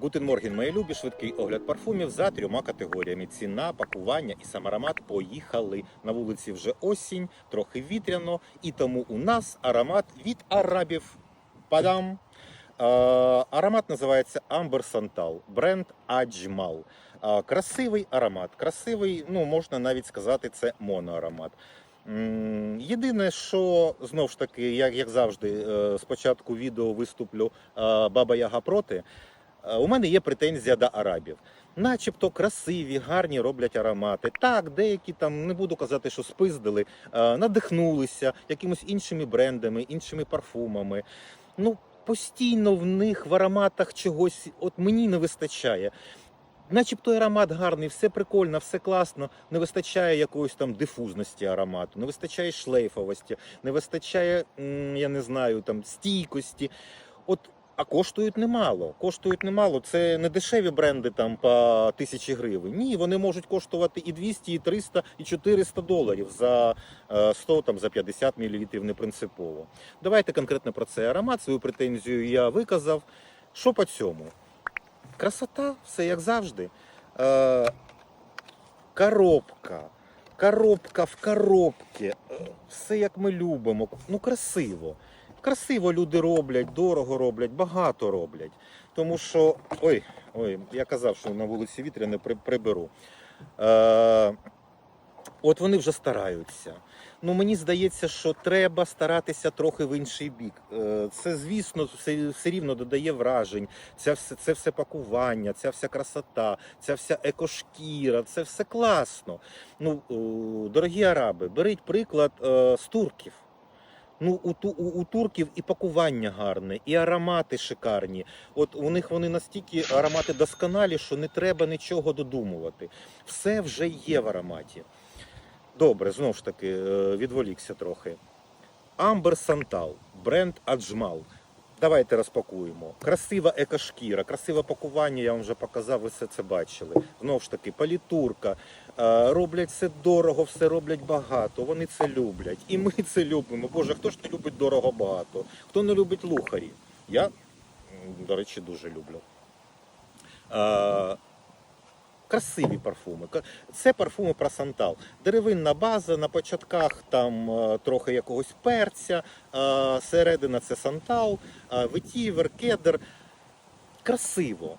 Гутен Морген, мої любі, швидкий огляд парфумів за трьома категоріями: ціна, пакування і сам аромат. Поїхали. На вулиці вже осінь, трохи вітряно, і тому у нас аромат від арабів. Падам! Аромат називається Amber Santal, бренд Аджмал. Красивий аромат, красивий, ну можна навіть сказати, це моноаромат. Єдине, що знов ж таки, як, як завжди, е, спочатку відео виступлю Баба Яга проти. Е, У мене є претензія до арабів. Начебто красиві, гарні роблять аромати. Так, деякі там не буду казати, що спиздили, е, надихнулися якимось іншими брендами, іншими парфумами. Ну, постійно в них в ароматах чогось, от мені не вистачає. Начебто аромат гарний, все прикольно, все класно. Не вистачає якоїсь там дифузності аромату, не вистачає шлейфовості, не вистачає, я не знаю, там стійкості. От, а коштують немало. Коштують немало. Це не дешеві бренди там по тисячі гривень. Ні, вони можуть коштувати і 200, і 300, і 400 доларів за е, 100, там, за 50 мл, не принципово. Давайте конкретно про цей аромат. Свою претензію я виказав. Що по цьому? Красота, все як завжди. Е, коробка. Коробка в коробці. Е, Все як ми любимо. Ну, красиво. Красиво люди роблять, дорого роблять, багато роблять. Тому що. Ой, ой, я казав, що на вулиці вітряне при, приберу. Е, от вони вже стараються. Ну, мені здається, що треба старатися трохи в інший бік. Е, Це, звісно, все, все рівно додає вражень. Це все, це все пакування, ця вся красота, ця вся екошкіра, це все класно. Ну, дорогі араби, беріть приклад е, з турків. Ну, у, у, у турків і пакування гарне, і аромати шикарні. От у них вони настільки аромати досконалі, що не треба нічого додумувати. Все вже є в ароматі. Добре, знову ж таки, е, відволікся трохи. Амбер Сантал, бренд Аджмал. Давайте розпакуємо. Красива екошкіра, красиве пакування, я вам вже показав, ви все це бачили. Знову ж таки, палітурка. Е, Роблять все дорого, все роблять багато. Вони це люблять. І ми це любимо. Боже, хто ж не любить дорого багато? Хто не любить лухарі? Я, до речі, дуже люблю. Е, Красиві парфуми. Це парфуми про Сантал. Деревинна база, на початках там е, трохи якогось перця, е, середина це Сантал, витівер, кедр. Красиво.